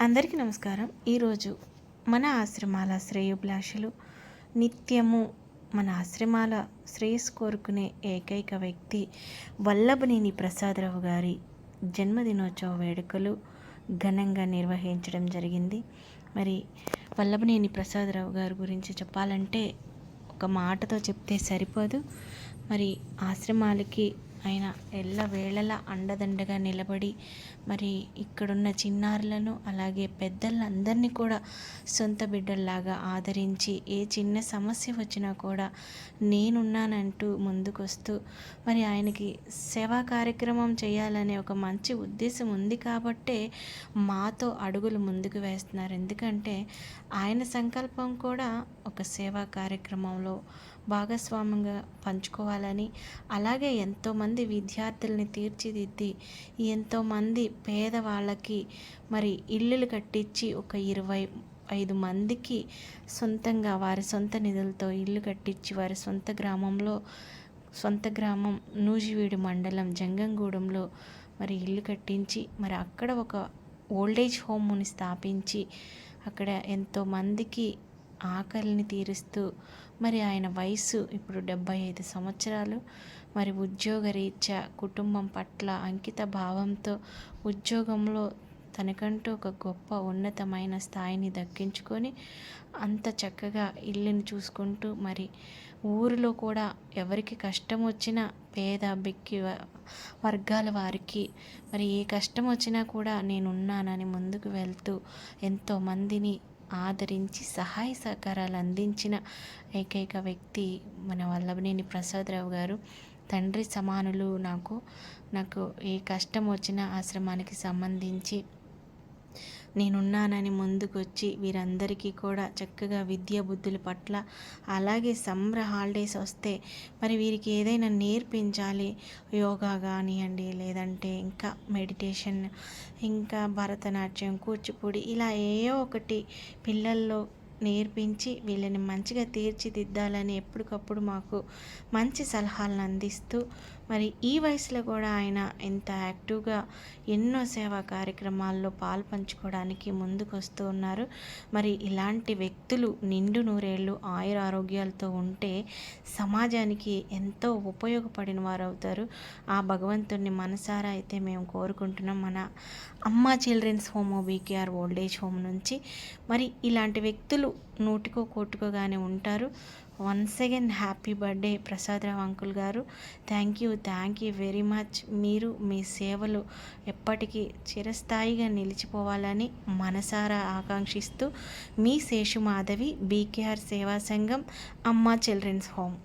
అందరికీ నమస్కారం. ఈరోజు మన ఆశ్రమాల శ్రేయోభిలాషులు నిత్యము మన ఆశ్రమాల శ్రేయస్సు కోరుకునే ఏకైక వ్యక్తి వల్లభనేని ప్రసాదరావు గారి జన్మదినోత్సవ వేడుకలు ఘనంగా నిర్వహించడం జరిగింది. మరి వల్లభనేని ప్రసాదరావు గారి గురించి చెప్పాలంటే ఒక మాటతో చెప్తే సరిపోదు. మరి ఆశ్రమాలకి ఆయన ఎల్లవేళలా అండదండగా నిలబడి మరి ఇక్కడున్న చిన్నారులను అలాగే పెద్దలందరినీ కూడా సొంత బిడ్డల్లాగా ఆదరించి ఏ చిన్న సమస్య వచ్చినా కూడా నేనున్నానంటూ ముందుకొస్తూ మరి ఆయనకి సేవా కార్యక్రమం చేయాలనే ఒక మంచి ఉద్దేశం ఉంది కాబట్టే మాతో అడుగులు ముందుకు వేస్తున్నారు. ఎందుకంటే ఆయన సంకల్పం కూడా ఒక సేవా కార్యక్రమంలో భాగస్వామ్యంగా పంచుకోవాలని అలాగే ఎంతోమంది విద్యార్థుల్ని తీర్చిదిద్ది. ఎంతోమంది పేదవాళ్ళకి మరి ఇల్లులు కట్టించి ఒక ఇరవై ఐదు మందికి సొంతంగా వారి సొంత నిధులతో ఇల్లు కట్టించి వారి సొంత గ్రామంలో సొంత గ్రామం నూజివీడు మండలం జంగంగూడెంలో మరి ఇల్లు కట్టించి మరి అక్కడ ఒక ఓల్డేజ్ హోమ్ని స్థాపించి అక్కడ ఎంతోమందికి ఆకలిని తీరుస్తూ మరి ఆయన వయసు ఇప్పుడు డెబ్బై ఐదు సంవత్సరాలు. మరి ఉద్యోగరీత్యా కుటుంబం పట్ల అంకిత భావంతో ఉద్యోగంలో తనకంటూ ఒక గొప్ప ఉన్నతమైన స్థాయిని దక్కించుకొని అంత చక్కగా ఇల్లుని చూసుకుంటూ మరి ఊరిలో కూడా ఎవరికి కష్టం వచ్చినా పేద బిక్కి వర్గాల వారికి మరి ఏ కష్టం వచ్చినా కూడా నేనున్నానని ముందుకు వెళ్తూ ఎంతోమందిని ఆదరించి సహాయ సహకారాలు అందించిన ఏకైక వ్యక్తి మన వల్లభనేని ప్రసాదరావు గారు. తండ్రి సమానులు నాకు నాకు ఏ కష్టం వచ్చినా ఆశ్రమానికి సంబంధించి నేనున్నానని ముందుకొచ్చి వీరందరికీ కూడా చక్కగా విద్యా బుద్ధుల పట్ల అలాగే సమ్మర్ హాలిడేస్ వస్తే మరి వీరికి ఏదైనా నేర్పించాలి. యోగా కానివ్వండి లేదంటే ఇంకా మెడిటేషన్ ఇంకా భరతనాట్యం కూచిపూడి ఇలా ఏయో ఒకటి పిల్లల్లో నేర్పించి వీళ్ళని మంచిగా తీర్చిదిద్దాలని ఎప్పటికప్పుడు మాకు మంచి సలహాలను అందిస్తూ మరి ఈ వయసులో కూడా ఆయన ఎంత యాక్టివ్గా ఎన్నో సేవా కార్యక్రమాల్లో పాల్పంచుకోవడానికి ముందుకొస్తూ ముందుకు వస్తూ ఉన్నారు. మరి ఇలాంటి వ్యక్తులు నిండు నూరేళ్ళు ఆయుర ఆరోగ్యాలతో ఉంటే సమాజానికి ఎంతో ఉపయోగపడిన వారు అవుతారు ఆ భగవంతుడిని మనసారా అయితే మేము కోరుకుంటున్నాం. మన అమ్మ children's home BKR old age home నుంచి. మరి ఇలాంటి వ్యక్తులు నూటికో కోటుకోగానే ఉంటారు. Once again happy birthday Prasadarao uncle garu. Thank you thank you very much మీరు మీ సేవలు ఎప్పటికీ చిరస్థాయిగా నిలిచిపోవాలని మనసారా ఆకాంక్షిస్తూ మీ శేషు మాధవి బీకేఆర్ సేవా సంఘం అమ్మ చిల్డ్రన్స్ హోమ్.